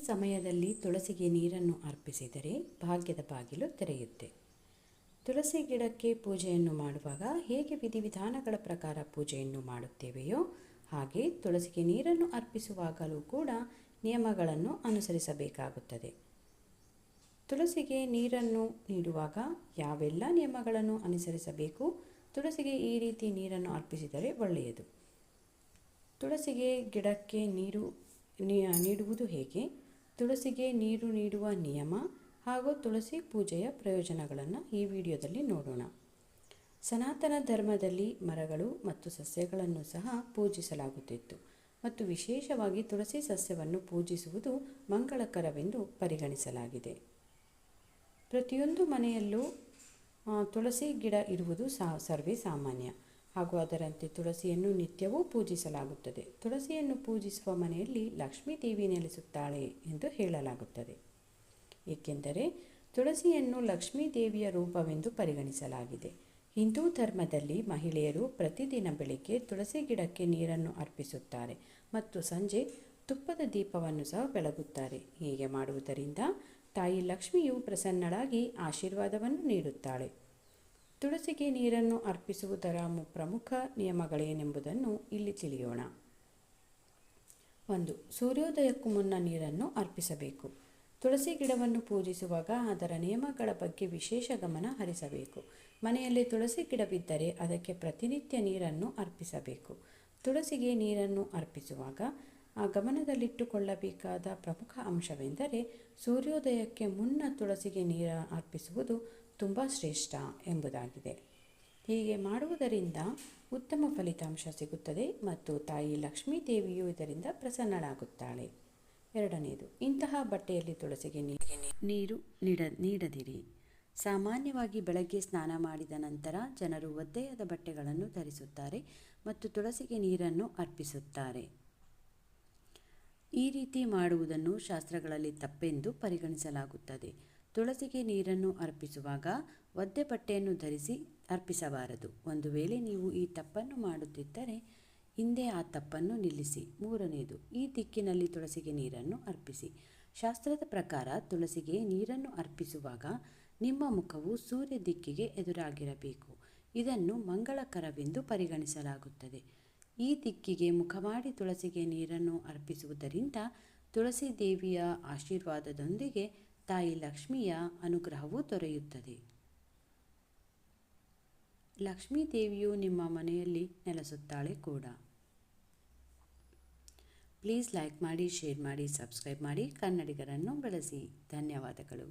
ಸಮಯದಲ್ಲಿ ತುಳಸಿಗೆ ನೀರನ್ನು ಅರ್ಪಿಸಿದರೆ ಭಾಗ್ಯದ ಬಾಗಿಲು ತೆರೆಯುತ್ತೆ. ತುಳಸಿ ಗಿಡಕ್ಕೆ ಪೂಜೆಯನ್ನು ಮಾಡುವಾಗ ಹೇಗೆ ವಿಧಿವಿಧಾನಗಳ ಪ್ರಕಾರ ಪೂಜೆಯನ್ನು ಮಾಡುತ್ತೇವೆಯೋ ಹಾಗೆ ತುಳಸಿಗೆ ನೀರನ್ನು ಅರ್ಪಿಸುವಾಗಲೂ ಕೂಡ ನಿಯಮಗಳನ್ನು ಅನುಸರಿಸಬೇಕಾಗುತ್ತದೆ. ತುಳಸಿಗೆ ನೀರನ್ನು ನೀಡುವಾಗ ಯಾವೆಲ್ಲ ನಿಯಮಗಳನ್ನು ಅನುಸರಿಸಬೇಕು? ತುಳಸಿಗೆ ಈ ರೀತಿ ನೀರನ್ನು ಅರ್ಪಿಸಿದರೆ ಒಳ್ಳೆಯದು. ತುಳಸಿಗೆ ಗಿಡಕ್ಕೆ ನೀರು ನೀಡುವುದು ಹೇಗೆ? ತುಳಸಿಗೆ ನೀರು ನೀಡುವ ನಿಯಮ ಹಾಗೂ ತುಳಸಿ ಪೂಜೆಯ ಪ್ರಯೋಜನಗಳನ್ನು ಈ ವಿಡಿಯೋದಲ್ಲಿ ನೋಡೋಣ. ಸನಾತನ ಧರ್ಮದಲ್ಲಿ ಮರಗಳು ಮತ್ತು ಸಸ್ಯಗಳನ್ನು ಸಹ ಪೂಜಿಸಲಾಗುತ್ತಿತ್ತು ಮತ್ತು ವಿಶೇಷವಾಗಿ ತುಳಸಿ ಸಸ್ಯವನ್ನು ಪೂಜಿಸುವುದು ಮಂಗಳಕರವೆಂದು ಪರಿಗಣಿಸಲಾಗಿದೆ. ಪ್ರತಿಯೊಂದು ಮನೆಯಲ್ಲೂ ತುಳಸಿ ಗಿಡ ಇರುವುದು ಸಾ, ಸರ್ವೇ ಸಾಮಾನ್ಯ. ಹಾಗೂ ಅದರಂತೆ ತುಳಸಿಯನ್ನು ನಿತ್ಯವೂ ಪೂಜಿಸಲಾಗುತ್ತದೆ. ತುಳಸಿಯನ್ನು ಪೂಜಿಸುವ ಮನೆಯಲ್ಲಿ ಲಕ್ಷ್ಮೀ ದೇವಿ ನೆಲೆಸುತ್ತಾಳೆ ಎಂದು ಹೇಳಲಾಗುತ್ತದೆ. ಏಕೆಂದರೆ ತುಳಸಿಯನ್ನು ಲಕ್ಷ್ಮೀ ದೇವಿಯ ರೂಪವೆಂದು ಪರಿಗಣಿಸಲಾಗಿದೆ. ಹಿಂದೂ ಧರ್ಮದಲ್ಲಿ ಮಹಿಳೆಯರು ಪ್ರತಿದಿನ ಬೆಳಿಗ್ಗೆ ತುಳಸಿ ಗಿಡಕ್ಕೆ ನೀರನ್ನು ಅರ್ಪಿಸುತ್ತಾರೆ ಮತ್ತು ಸಂಜೆ ತುಪ್ಪದ ದೀಪವನ್ನು ಸಹ ಬೆಳಗುತ್ತಾರೆ. ಹೀಗೆ ಮಾಡುವುದರಿಂದ ತಾಯಿ ಲಕ್ಷ್ಮಿಯು ಪ್ರಸನ್ನಳಾಗಿ ಆಶೀರ್ವಾದವನ್ನು ನೀಡುತ್ತಾಳೆ. ತುಳಸಿಗೆ ನೀರನ್ನು ಅರ್ಪಿಸುವುದರ ಪ್ರಮುಖ ನಿಯಮಗಳೇನೆಂಬುದನ್ನು ಇಲ್ಲಿ ತಿಳಿಯೋಣ. ಒಂದು, ಸೂರ್ಯೋದಯಕ್ಕೂ ಮುನ್ನ ನೀರನ್ನು ಅರ್ಪಿಸಬೇಕು. ತುಳಸಿ ಗಿಡವನ್ನು ಪೂಜಿಸುವಾಗ ಅದರ ನಿಯಮಗಳ ಬಗ್ಗೆ ವಿಶೇಷ ಗಮನ ಹರಿಸಬೇಕು. ಮನೆಯಲ್ಲಿ ತುಳಸಿ ಗಿಡವಿದ್ದರೆ ಅದಕ್ಕೆ ಪ್ರತಿನಿತ್ಯ ನೀರನ್ನು ಅರ್ಪಿಸಬೇಕು. ತುಳಸಿಗೆ ನೀರನ್ನು ಅರ್ಪಿಸುವಾಗ ಗಮನದಲ್ಲಿಟ್ಟುಕೊಳ್ಳಬೇಕಾದ ಪ್ರಮುಖ ಅಂಶವೆಂದರೆ ಸೂರ್ಯೋದಯಕ್ಕೆ ಮುನ್ನ ತುಳಸಿಗೆ ನೀರ ಅರ್ಪಿಸುವುದು ತುಂಬ ಶ್ರೇಷ್ಠ ಎಂಬುದಾಗಿದೆ. ಹೀಗೆ ಮಾಡುವುದರಿಂದ ಉತ್ತಮ ಫಲಿತಾಂಶ ಸಿಗುತ್ತದೆ ಮತ್ತು ತಾಯಿ ಲಕ್ಷ್ಮೀ ದೇವಿಯು ಇದರಿಂದ ಪ್ರಸನ್ನಳಾಗುತ್ತಾಳೆ. ಎರಡನೆಯದು ಇಂತಹ ಬಟ್ಟೆಯಲ್ಲಿ ತುಳಸಿಗೆ ನೀರು ನೀಡ, ನೀಡದಿರಿ. ಸಾಮಾನ್ಯವಾಗಿ ಬೆಳಗ್ಗೆ ಸ್ನಾನ ಮಾಡಿದ ನಂತರ ಜನರು ಒದ್ದೆಯಾದ ಬಟ್ಟೆಗಳನ್ನು ಧರಿಸುತ್ತಾರೆ ಮತ್ತು ತುಳಸಿಗೆ ನೀರನ್ನು ಅರ್ಪಿಸುತ್ತಾರೆ. ಈ ರೀತಿ ಮಾಡುವುದನ್ನು ಶಾಸ್ತ್ರಗಳಲ್ಲಿ ತಪ್ಪೆಂದು ಪರಿಗಣಿಸಲಾಗುತ್ತದೆ. ತುಳಸಿಗೆ ನೀರನ್ನು ಅರ್ಪಿಸುವಾಗ ಒದ್ದೆ ಬಟ್ಟೆಯನ್ನು ಧರಿಸಿ ಅರ್ಪಿಸಬಾರದು. ಒಂದು ವೇಳೆ ನೀವು ಈ ತಪ್ಪನ್ನು ಮಾಡುತ್ತಿದ್ದರೆ ಹಿಂದೆ ಆ ತಪ್ಪನ್ನು ನಿಲ್ಲಿಸಿ. ಮೂರನೆಯದು ಈ ದಿಕ್ಕಿನಲ್ಲಿ ತುಳಸಿಗೆ ನೀರನ್ನು ಅರ್ಪಿಸಿ. ಶಾಸ್ತ್ರದ ಪ್ರಕಾರ ತುಳಸಿಗೆ ನೀರನ್ನು ಅರ್ಪಿಸುವಾಗ ನಿಮ್ಮ ಮುಖವು ಸೂರ್ಯ ದಿಕ್ಕಿಗೆ ಎದುರಾಗಿರಬೇಕು. ಇದನ್ನು ಮಂಗಳಕರವೆಂದು ಪರಿಗಣಿಸಲಾಗುತ್ತದೆ. ಈ ದಿಕ್ಕಿಗೆ ಮುಖ ಮಾಡಿ ತುಳಸಿಗೆ ನೀರನ್ನು ಅರ್ಪಿಸುವುದರಿಂದ ತುಳಸಿ ದೇವಿಯ ಆಶೀರ್ವಾದದೊಂದಿಗೆ ತಾಯಿ ಲಕ್ಷ್ಮಿಯ ಅನುಗ್ರಹವು ದೊರೆಯುತ್ತದೆ. ಲಕ್ಷ್ಮೀ ದೇವಿಯು ನಿಮ್ಮ ಮನೆಯಲ್ಲಿ ನೆಲೆಸುತ್ತಾಳೆ ಕೂಡ. ಪ್ಲೀಸ್ ಲೈಕ್ ಮಾಡಿ, ಶೇರ್ ಮಾಡಿ, ಸಬ್ಸ್ಕ್ರೈಬ್ ಮಾಡಿ, ಕನ್ನಡಿಗರನ್ನು ಬೆಳೆಸಿ. ಧನ್ಯವಾದಗಳು.